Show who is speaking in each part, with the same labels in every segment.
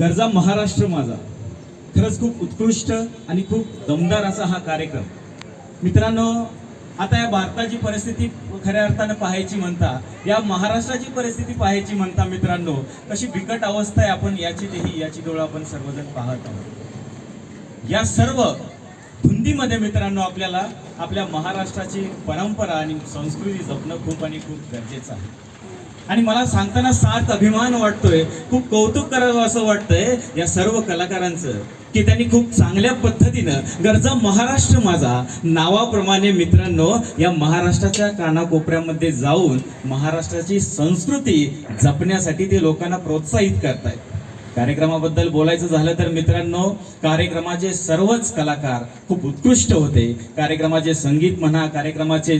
Speaker 1: गरजा महाराष्ट्र माझा. खरंच खूप उत्कृष्ट आणि खूप दमदार असा हा कार्यक्रम. मित्रांनो आता या भारताची परिस्थिती खऱ्या अर्थानं पाहायची म्हणता या महाराष्ट्राची परिस्थिती पाहायची म्हणता मित्रांनो कशी बिकट अवस्था आहे आपण याची देही याची डोळा आपण सर्वजण पाहत आहोत. या सर्व धुंदीमध्ये मित्रांनो आपल्याला आपल्या महाराष्ट्राची परंपरा आणि संस्कृती जपणं खूप आणि खूप गरजेचं आहे. आणि मला सांगताना सात अभिमान वाटतोय खूप कौतुक करावं असं वाटतंय या सर्व कलाकारांचं की त्यांनी खूप चांगल्या पद्धतीनं गरजा महाराष्ट्र माझा नावाप्रमाणे मित्रांनो या महाराष्ट्राच्या कानाकोपऱ्यामध्ये जाऊन महाराष्ट्राची संस्कृती जपण्यासाठी ते लोकांना प्रोत्साहित करतायत. कार्यक्रमाबद्दल बोलायचं झालं तर मित्रांनो कार्यक्रमाचे सर्वच कलाकार खूप उत्कृष्ट होते. कार्यक्रमाचे संगीत म्हणा कार्यक्रमाचे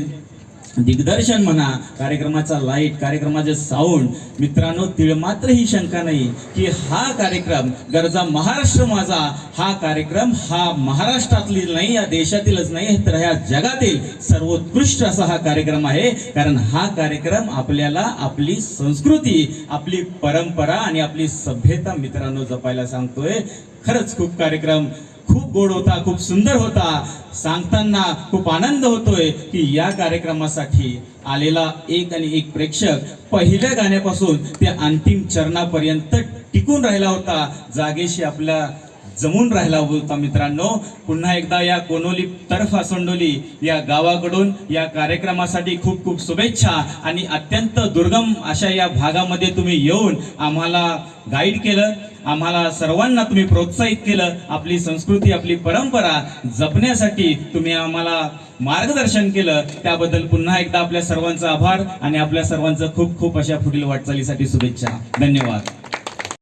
Speaker 1: दिग्दर्शन म्हणा कार्यक्रमाचा लाइट कार्यक्रमाचे साऊंड मित्रांनो तिळमात्र ही शंका नाही की हा कार्यक्रम गरजा महाराष्ट्र माझा हा कार्यक्रम हा महाराष्ट्रातील नाही या देशातीलच नाही तर ह्या जगातील सर्वोत्कृष्ट असा हा कार्यक्रम आहे. कारण हा कार्यक्रम आपल्याला आपली संस्कृती आपली परंपरा आणि आपली सभ्यता मित्रांनो जपायला सांगतोय. खरंच खूप कार्यक्रम खूप गोड होता खूप सुंदर होता. सांगताना खूप आनंद होतोय की या कार्यक्रमासाठी आलेला एक आणि एक प्रेक्षक पहिल्या गाण्यापासून ते अंतिम चरणापर्यंत टिकून राहिला होता. जागेशी आपल्या जमून राहिला होता मित्रांनो. पुन्हा एकदा या कोनोली तर्फ सोंडोली या गावाकडून या कार्यक्रमासाठी खूप खूप शुभेच्छा आणि अत्यंत दुर्गम अशा या भागामध्ये तुम्ही येऊन आम्हाला गाईड केलं. आम्हाला सर्वांना तुम्ही प्रोत्साहित केलं. आपली संस्कृती आपली परंपरा जपण्यासाठी तुम्ही आम्हाला मार्गदर्शन केलं. त्याबद्दल पुन्हा एकदा आपल्या सर्वांचा आभार आणि आपल्या सर्वांचं खूप खूप अशा पुढील वाटचालीसाठी शुभेच्छा. धन्यवाद.